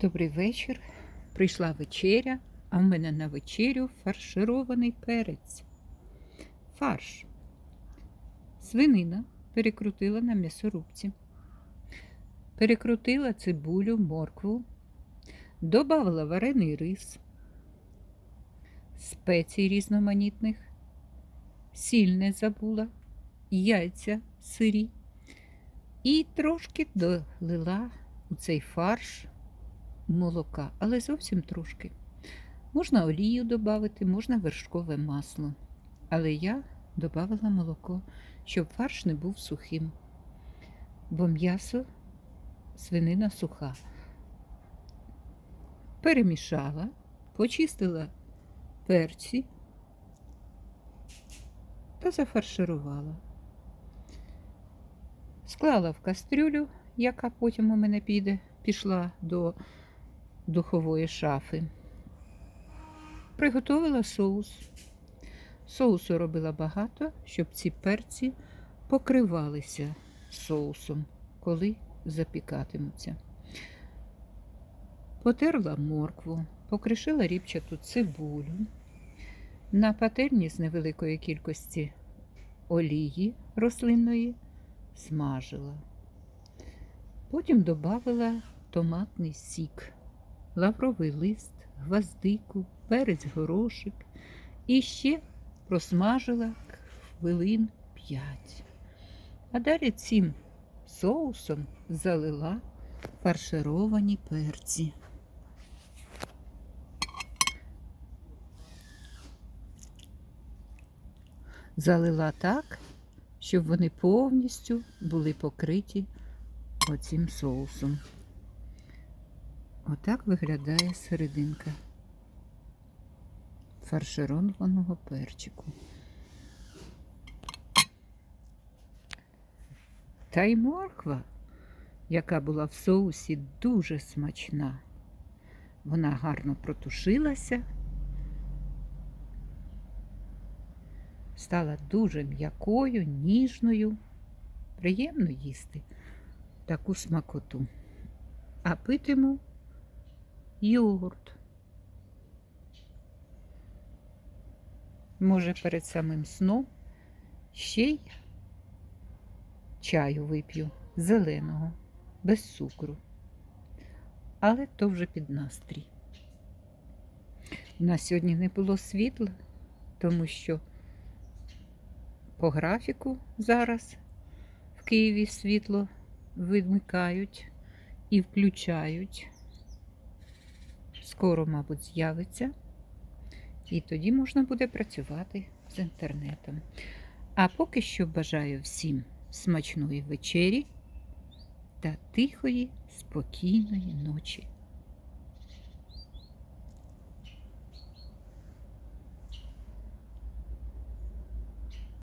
Добрий вечір. Прийшла вечеря, а в мене на вечерю фарширований перець. Фарш. Свинина перекрутила на м'ясорубці. Перекрутила цибулю, моркву, додавала варений рис, спецій різноманітних, сіль не забула, яйця сирі і трошки долила у цей фарш молока, але зовсім трошки. Можна олію додати, можна вершкове масло. Але я додала молоко, щоб фарш не був сухим. Бо м'ясо свинина суха. Перемішала, почистила перці та зафарширувала. Склала в кастрюлю, яка потім у мене піде, пішла до духової шафи. Приготувала соус. Соусу робила багато, щоб ці перці покривалися соусом, коли запікатимуться. Потерла моркву, покришила ріпчату цибулю. На пательні з невеликої кількості олії рослинної смажила. Потім додала томатний сік, лавровий лист, гвоздику, перець горошик і ще просмажила хвилин 5. А далі цим соусом залила фаршировані перці. Залила так, щоб вони повністю були покриті оцим соусом. Отак виглядає серединка фаршированого перчику. Та й морква, яка була в соусі, дуже смачна. Вона гарно протушилася, стала дуже м'якою, ніжною. Приємно їсти таку смакоту. А питиму йогурт. Може, перед самим сном ще й чаю вип'ю зеленого, без цукру. Але то вже під настрій. У нас сьогодні не було світла, тому що по графіку зараз в Києві світло вимикають і включають. Скоро, мабуть, з'явиться. І тоді можна буде працювати з інтернетом. А поки що бажаю всім смачної вечері та тихої, спокійної ночі.